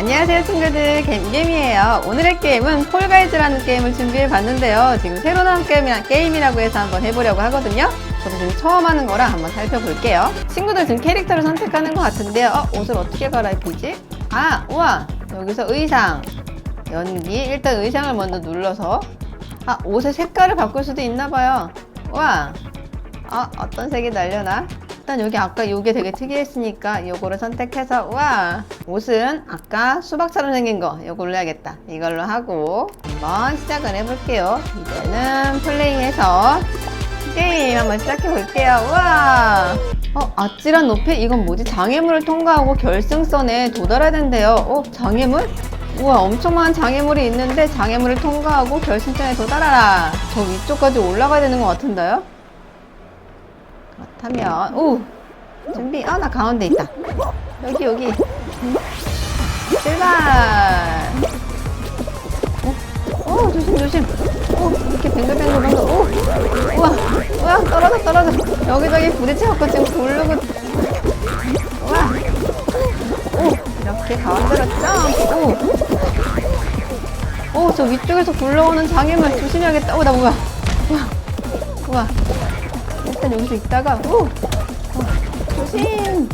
안녕하세요 친구들. 겜겜이에요. 오늘의 게임은 폴가이즈라는 게임을 준비해 봤는데요. 지금 새로 나온 게임이라, 게임이라고 해서 한번 해보려고 하거든요. 저도 지금 처음 하는 거라 한번 살펴볼게요. 친구들 지금 캐릭터를 선택하는 것 같은데요. 어, 옷을 어떻게 갈아입히지? 아 우와. 여기서 의상. 연기. 일단 의상을 먼저 눌러서. 아 옷의 색깔을 바꿀 수도 있나봐요. 우와. 아 어떤 색이 날려나? 일단 여기 아까 이게 되게 특이했으니까 이거를 선택해서 와 옷은 아까 수박처럼 생긴 거 이걸로 해야겠다. 이걸로 하고 한번 시작을 해볼게요. 이제는 플레이해서 게임 한번 시작해 볼게요. 와! 어, 아찔한 높이 이건 뭐지? 장애물을 통과하고 결승선에 도달해야 된대요. 어 장애물? 우와 엄청 많은 장애물이 있는데 장애물을 통과하고 결승선에 도달하라. 저 위쪽까지 올라가야 되는 것 같은데요? 그렇다면 오! 준비 아 나 가운데 있다. 여기 여기. 출발! 오, 오 조심 조심. 오 이렇게 뱅글뱅글 뱅글 오! 우와 우와 떨어져 떨어져. 여기저기 부딪혀갖고 지금 굴르고. 우와. 오 이렇게 가운데로 점프. 오오 저 위쪽에서 굴러오는 장애물 조심해야겠다. 오 나 뭐야? 우와 우와 일단 여기서 있다가 오! 어, 조심!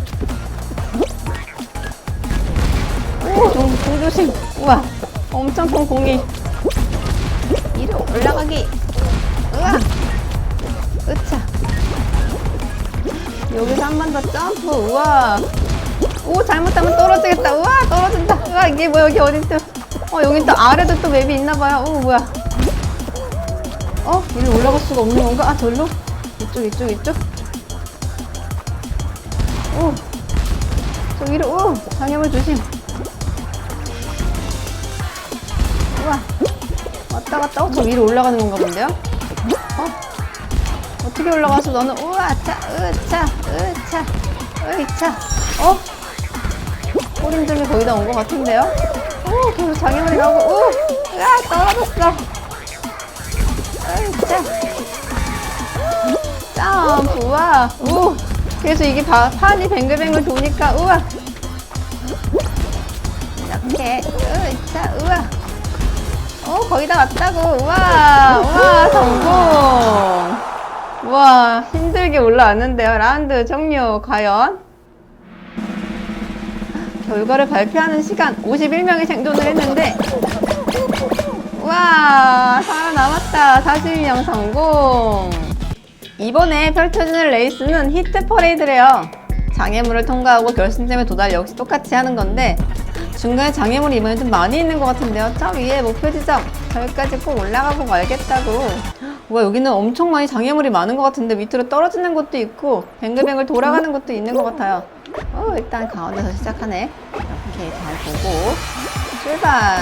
오 종, 종조심! 우와 엄청 큰 공이. 위로 올라가기. 우와! 으차! 여기서 한 번 더 점프! 우와! 오 잘못하면 떨어지겠다! 우와 떨어진다! 우와 이게 뭐야 여기 또 어, 여기 또 아래도 또 맵이 있나봐요. 오 뭐야! 어? 위로 올라갈 수가 없는 건가? 아 절로? 이쪽 이쪽 이쪽 오! 저 위로 오! 장애물 조심 우와 왔다 갔다 어, 저 위로 올라가는 건가 본데요? 어? 어떻게 올라가서 너는 우와 차 으차 으차 으차 어? 꼬림점이 거의 다 온 것 같은데요? 오 계속 장애물이 나오고 오! 으아 떨어졌어 으차 점프 우와 우. 그래서 이게 바, 판이 뱅글뱅글 도니까 우와. 이렇게 으차 우와. 어 거의 다 왔다고. 우와 우와 성공. 우와 힘들게 올라왔는데요. 라운드 종료 과연? 결과를 발표하는 시간 51명이 생존을 했는데. 우와 살아남았다. 42명 성공 이번에 펼쳐지는 레이스는 히트 퍼레이드래요. 장애물을 통과하고 결승점에 도달 역시 똑같이 하는 건데 중간에 장애물이 이번에 좀 많이 있는 것 같은데요. 저 위에 목표 지점 저기까지 꼭 올라가고 말겠다고. 와 여기는 엄청 많이 장애물이 많은 것 같은데 밑으로 떨어지는 것도 있고 뱅글뱅글 돌아가는 것도 있는 것 같아요. 어 일단 가운데서 시작하네. 이렇게 잘 보고 출발.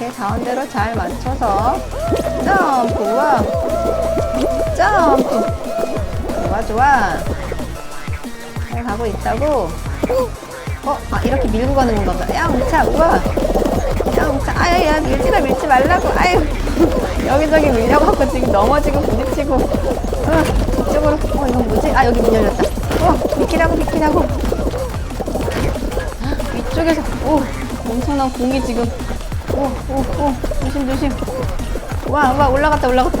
이렇게 가운데로 잘 맞춰서 점프 와 점프 좋아 좋아. 잘 가고 있다고. 어? 아 이렇게 밀고 가는 건가 보다 야 뭉차 우와 야 뭉차 아야 야 밀지마 밀지 말라고. 아유 여기저기 밀려갖고 지금 넘어지고 부딪히고. 어 이쪽으로. 어 이건 뭐지? 아 여기 문 열렸다. 어 비키라고 비키라고. 위쪽에서 오 엄청난 공이 지금. 오오오. 조심 조심. 와와 올라갔다 올라갔다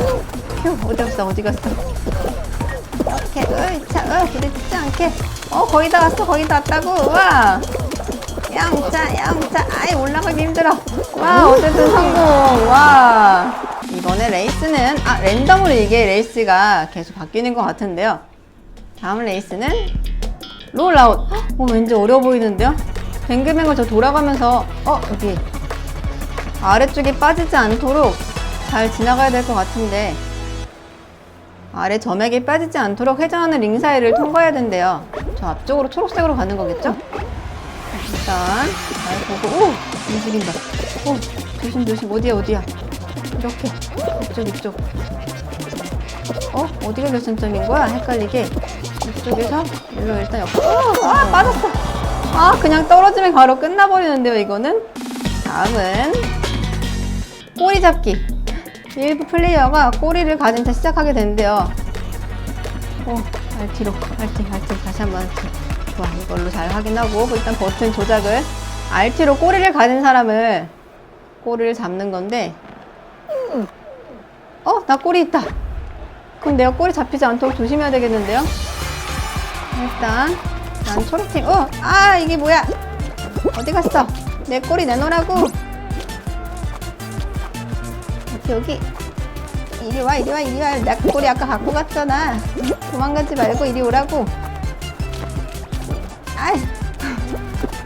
휴 어디 갔어? 어디 갔어? 이렇게 으차 으 부딪히지 않게. 어 거의 다 왔어. 거의 다 왔다고. 와. 양자 양자 아이 올라가기 힘들어. 와 어쨌든 성공. 와. 이번에 레이스는 아 랜덤으로 이게 레이스가 계속 바뀌는 것 같은데요. 다음 레이스는 롤아웃. 어 왠지 어려워 보이는데요? 뱅글뱅글 저 돌아가면서 어 여기 아래쪽에 빠지지 않도록 잘 지나가야 될 것 같은데 아래 점액이 빠지지 않도록 회전하는 링 사이를 통과해야 된대요. 저 앞쪽으로 초록색으로 가는 거겠죠? 일단 잘 보고 오! 움직인다. 오! 조심 조심 어디야 어디야 이렇게 이쪽 이쪽 어? 어디가 결승점인 거야? 헷갈리게 이쪽에서 일로 일단 옆으로 어! 아 빠졌어 아 그냥 떨어지면 바로 끝나버리는데요 이거는 다음은 꼬리 잡기 일부 플레이어가 꼬리를 가진 채 시작하게 된대요. 오, 알티로, 알티, 알티, 다시 한번. 좋아, 이걸로 잘 확인하고 일단 버튼 조작을 RT로 꼬리를 가진 사람을 꼬리를 잡는 건데 어? 나 꼬리 있다 그럼 내가 꼬리 잡히지 않도록 조심해야 되겠는데요? 일단 난 초록팀 어! 아 이게 뭐야 어디 갔어? 내 꼬리 내놓으라고 여기 이리 와 이리 와 이리 와내 꼬리 아까 갖고 갔잖아. 도망가지 말고 이리 오라고. 아이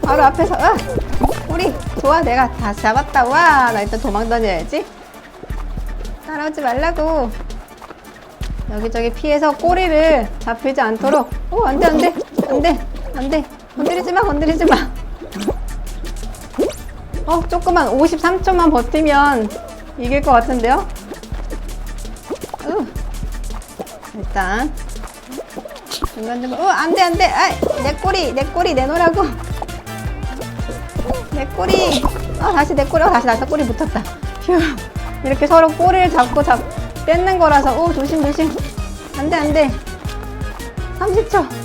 바로 앞에서 어! 꼬리 좋아 내가 다 잡았다. 와나 일단 도망 다녀야지. 따라오지 말라고. 여기저기 피해서 꼬리를 잡히지 않도록. 오 안돼 안돼 안돼 안돼. 건드리지 마 건드리지 마. 어, 조금만 53초만 버티면 이길 것 같은데요? 으. 일단 중간중간 어, 안 돼, 안 돼. 아, 내 꼬리, 내 꼬리 내놓으라고. 내 꼬리. 아, 다시 내 꼬리. 어, 다시 나한테 꼬리 붙었다. 휴. 이렇게 서로 꼬리를 잡고 잡, 뺏는 거라서. 오, 조심, 조심. 안 돼, 안 돼. 30초.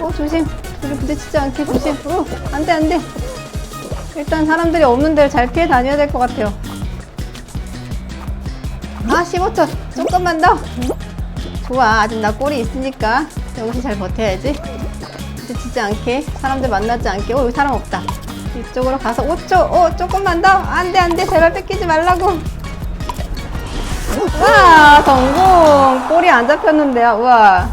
어 조심 우리 부딪히지 않게 조심 어 안돼 안돼 일단 사람들이 없는 데를 잘 피해 다녀야 될 것 같아요. 아 15초 조금만 더. 좋아. 아직 나 꼬리 있으니까 여기서 잘 버텨야지. 부딪히지 않게 사람들 만나지 않게. 어 여기 사람 없다. 이쪽으로 가서 5초 어 조금만 더. 안 돼 안 돼. 제발 뺏기지 말라고. 와 성공. 꼬리 안 잡혔는데요. 우와.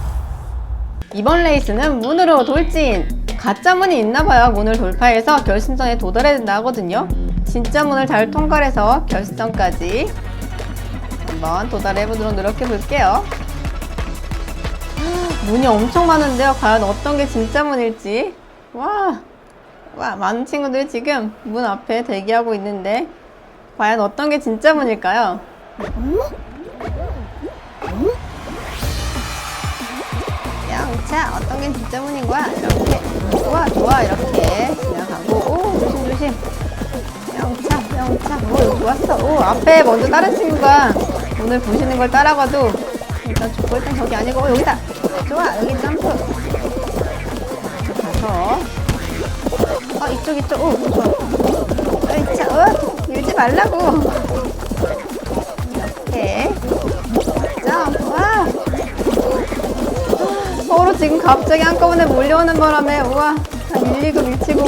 이번 레이스는 문으로 돌진! 가짜 문이 있나봐요. 문을 돌파해서 결승전에 도달해야 된다 하거든요. 진짜 문을 잘 통과해서 결승전까지 한번 도달해보도록 노력해볼게요. 문이 엄청 많은데요. 과연 어떤 게 진짜 문일지. 와, 와, 많은 친구들이 지금 문 앞에 대기하고 있는데, 과연 어떤 게 진짜 문일까요? 영 차 어떤 게 진짜 문인 거야? 이렇게. 좋아 좋아. 이렇게 지나가고. 오 조심 조심. 영차 영차 오 좋았어. 오 앞에 먼저 다른 친구가 오늘 보시는 걸 따라가도 일단 좋고 일단 저기 아니고. 어, 여기다. 좋아 여기 점프. 가서. 어 이쪽 이쪽. 오 좋아. 어이차 어? 밀지 말라고. 이렇게 서로 지금 갑자기 한꺼번에 몰려오는 바람에 우와 다 밀리고 밀치고.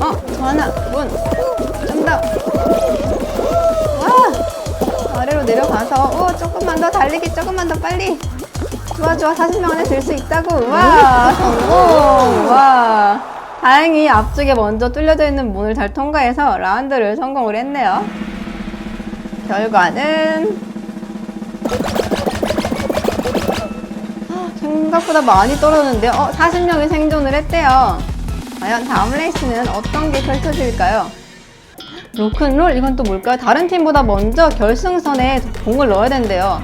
어 전화 문좀더 와 아래로 내려가서 오 조금만 더 달리기 조금만 더 빨리. 좋아 좋아 40명 안에 들 수 있다고. 와 성공. 와. 다행히 앞쪽에 먼저 뚫려져 있는 문을 잘 통과해서 라운드를 성공을 했네요. 결과는 생각보다 많이 떨어졌는데요. 어, 40명이 생존을 했대요. 과연 다음 레이스는 어떤 게 펼쳐질까요? 로큰롤? 이건 또 뭘까요? 다른 팀보다 먼저 결승선에 공을 넣어야 된대요.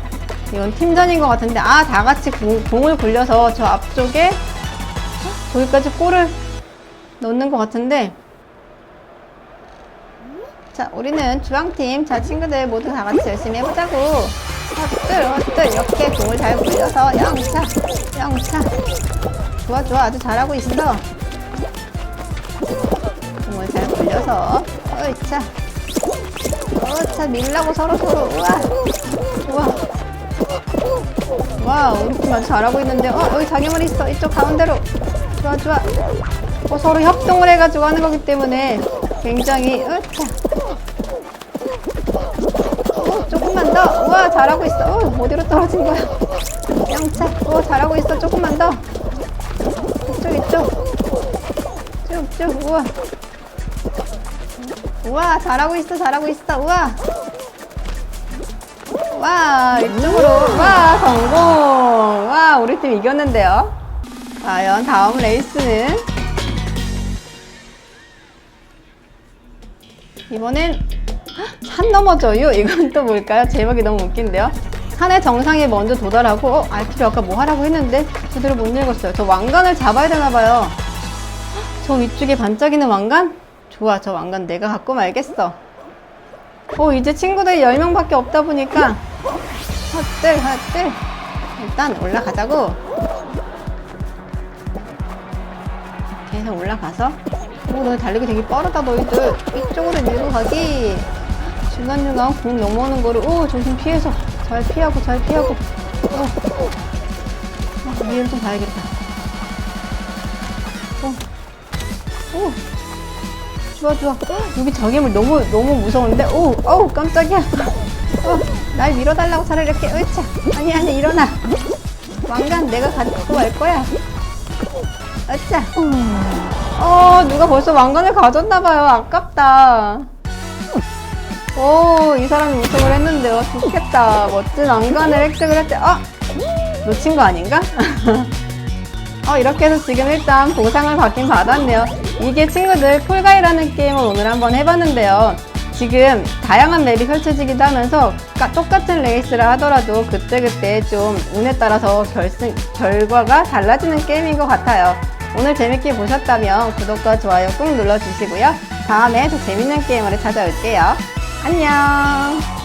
이건 팀전인 것 같은데, 아, 다 같이 공, 공을 굴려서 저 앞쪽에 저기까지 골을 넣는 것 같은데, 자, 우리는 주황팀, 자, 친구들 모두 다 같이 열심히 해보자고. 헛들, 헛들, 이렇게 공을 잘 굴려서 영차, 영차. 좋아, 좋아. 아주 잘하고 있어. 공을 잘 굴려서, 어이차. 어차, 밀라고 서로서로. 우와, 우와. 와, 우리 팀 아주 잘하고 있는데, 어, 여기 자기만 있어. 이쪽 가운데로. 좋아, 좋아. 어, 서로 협동을 해가지고 하는 거기 때문에 굉장히, 으차. 어, 조금만 더. 우와, 잘하고 있어. 어, 어디로 떨어진 거야? 영차. 어, 잘하고 있어. 조금만 더. 이쪽, 이쪽. 쭉, 쭉. 우와. 우와, 잘하고 있어. 잘하고 있어. 우와. 와, 이쪽으로. 와, 성공. 와, 우리 팀 이겼는데요. 과연 다음 레이스는 이번엔 산 넘어져요? 이건 또 뭘까요? 제목이 너무 웃긴데요. 산의 정상에 먼저 도달하고 어? 알티비 아까 뭐 하라고 했는데 제대로 못 읽었어요. 저 왕관을 잡아야 되나 봐요. 저 위쪽에 반짝이는 왕관? 좋아, 저 왕관 내가 갖고 말겠어. 어, 이제 친구들이 10명밖에 없다 보니까 헛들, 헛들. 일단 올라가자고. 그냥 올라가서 오 너희 달리기 되게 빠르다 너희들 이쪽으로 밀고 가기 중간중간 공 넘어오는 거를 오 조심 피해서 잘 피하고 잘 피하고. 어, 어 위를 좀 봐야겠다. 어. 오. 좋아 좋아. 여기 저괴물 너무 너무 무서운데 오 어우 깜짝이야. 어, 날 밀어달라고 차라리 이렇게 으차. 아니 아니 일어나. 왕관 내가 갖고 갈 거야. 으차. 어 누가 벌써 왕관을 가졌나봐요. 아깝다 오 이 사람이 우승을 했는데요 좋겠다 멋진 왕관을 획득을 했대 아 놓친 거 아닌가? 어, 이렇게 해서 지금 일단 보상을 받긴 받았네요. 이게 친구들 폴가이라는 게임을 오늘 한번 해봤는데요. 지금 다양한 맵이 펼쳐지기도 하면서 까- 똑같은 레이스를 하더라도 그때그때 좀 운에 따라서 결승, 결과가 달라지는 게임인 것 같아요. 오늘 재밌게 보셨다면 구독과 좋아요 꾹 눌러주시고요. 다음에 더 재밌는 게임으로 찾아올게요. 안녕!